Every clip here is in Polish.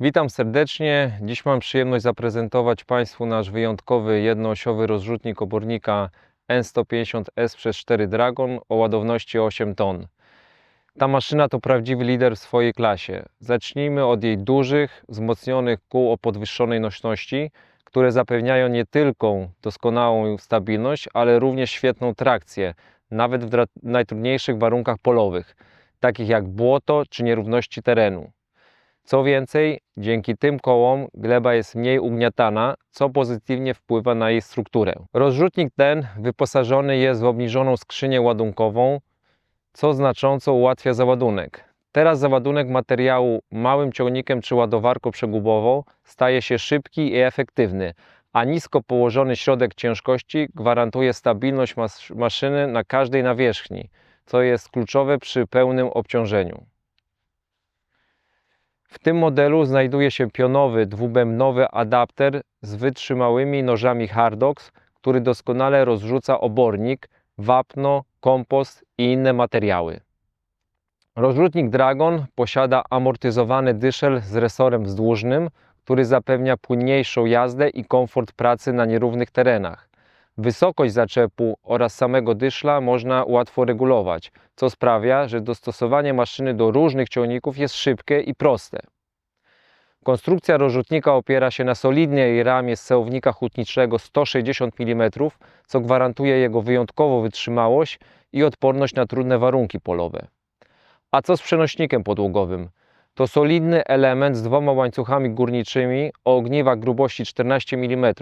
Witam serdecznie. Dziś mam przyjemność zaprezentować Państwu nasz wyjątkowy jednoosiowy rozrzutnik obornika N150S przez 4 Dragon o ładowności 8 ton. Ta maszyna to prawdziwy lider w swojej klasie. Zacznijmy od jej dużych, wzmocnionych kół o podwyższonej nośności, które zapewniają nie tylko doskonałą stabilność, ale również świetną trakcję, nawet w najtrudniejszych warunkach polowych, takich jak błoto czy nierówności terenu. Co więcej, dzięki tym kołom gleba jest mniej ugniatana, co pozytywnie wpływa na jej strukturę. Rozrzutnik ten wyposażony jest w obniżoną skrzynię ładunkową, co znacząco ułatwia załadunek. Teraz załadunek materiału małym ciągnikiem czy ładowarką przegubową staje się szybki i efektywny, a nisko położony środek ciężkości gwarantuje stabilność mas- maszyny na każdej nawierzchni, co jest kluczowe przy pełnym obciążeniu. W tym modelu znajduje się pionowy, dwubębnowy adapter z wytrzymałymi nożami Hardox, który doskonale rozrzuca obornik, wapno, kompost i inne materiały. Rozrzutnik Dragon posiada amortyzowany dyszel z resorem wzdłużnym, który zapewnia płynniejszą jazdę i komfort pracy na nierównych terenach. Wysokość zaczepu oraz samego dyszla można łatwo regulować, co sprawia, że dostosowanie maszyny do różnych ciągników jest szybkie i proste. Konstrukcja rozrzutnika opiera się na solidnej ramie z cełownika hutniczego 160 mm, co gwarantuje jego wyjątkową wytrzymałość i odporność na trudne warunki polowe. A co z przenośnikiem podłogowym? To solidny element z dwoma łańcuchami górniczymi o ogniwach grubości 14 mm,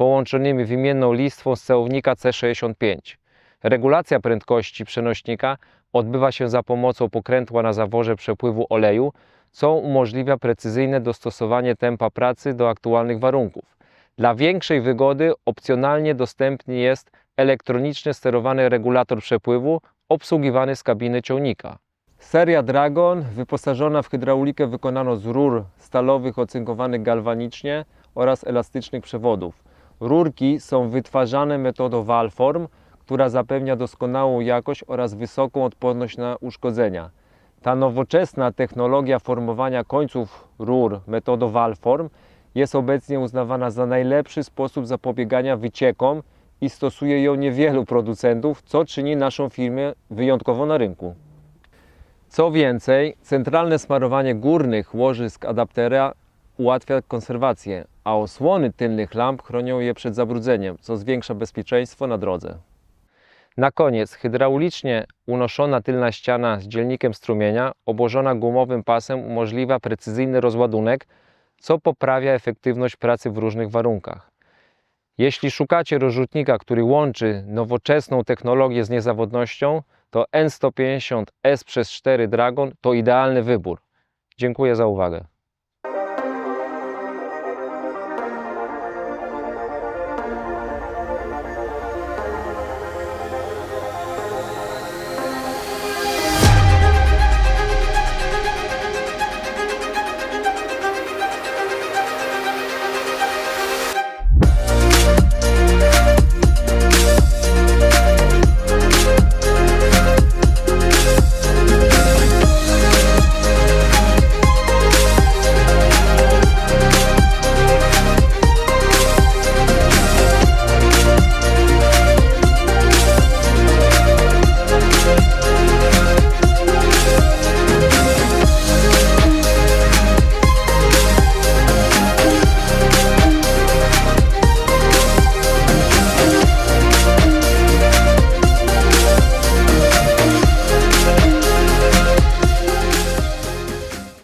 połączonymi wymienną listwą z cełownika C65. Regulacja prędkości przenośnika odbywa się za pomocą pokrętła na zaworze przepływu oleju, co umożliwia precyzyjne dostosowanie tempa pracy do aktualnych warunków. Dla większej wygody opcjonalnie dostępny jest elektronicznie sterowany regulator przepływu obsługiwany z kabiny ciągnika. Seria Dragon wyposażona w hydraulikę wykonaną z rur stalowych ocynkowanych galwanicznie oraz elastycznych przewodów. Rurki są wytwarzane metodą Valform, która zapewnia doskonałą jakość oraz wysoką odporność na uszkodzenia. Ta nowoczesna technologia formowania końców rur metodą Valform jest obecnie uznawana za najlepszy sposób zapobiegania wyciekom i stosuje ją niewielu producentów, co czyni naszą firmę wyjątkową na rynku. Co więcej, centralne smarowanie górnych łożysk adaptera ułatwia konserwację, a osłony tylnych lamp chronią je przed zabrudzeniem, co zwiększa bezpieczeństwo na drodze. Na koniec, hydraulicznie unoszona tylna ściana z dzielnikiem strumienia, obłożona gumowym pasem, umożliwia precyzyjny rozładunek, co poprawia efektywność pracy w różnych warunkach. Jeśli szukacie rozrzutnika, który łączy nowoczesną technologię z niezawodnością, to N150 S przez 4 Dragon to idealny wybór. Dziękuję za uwagę.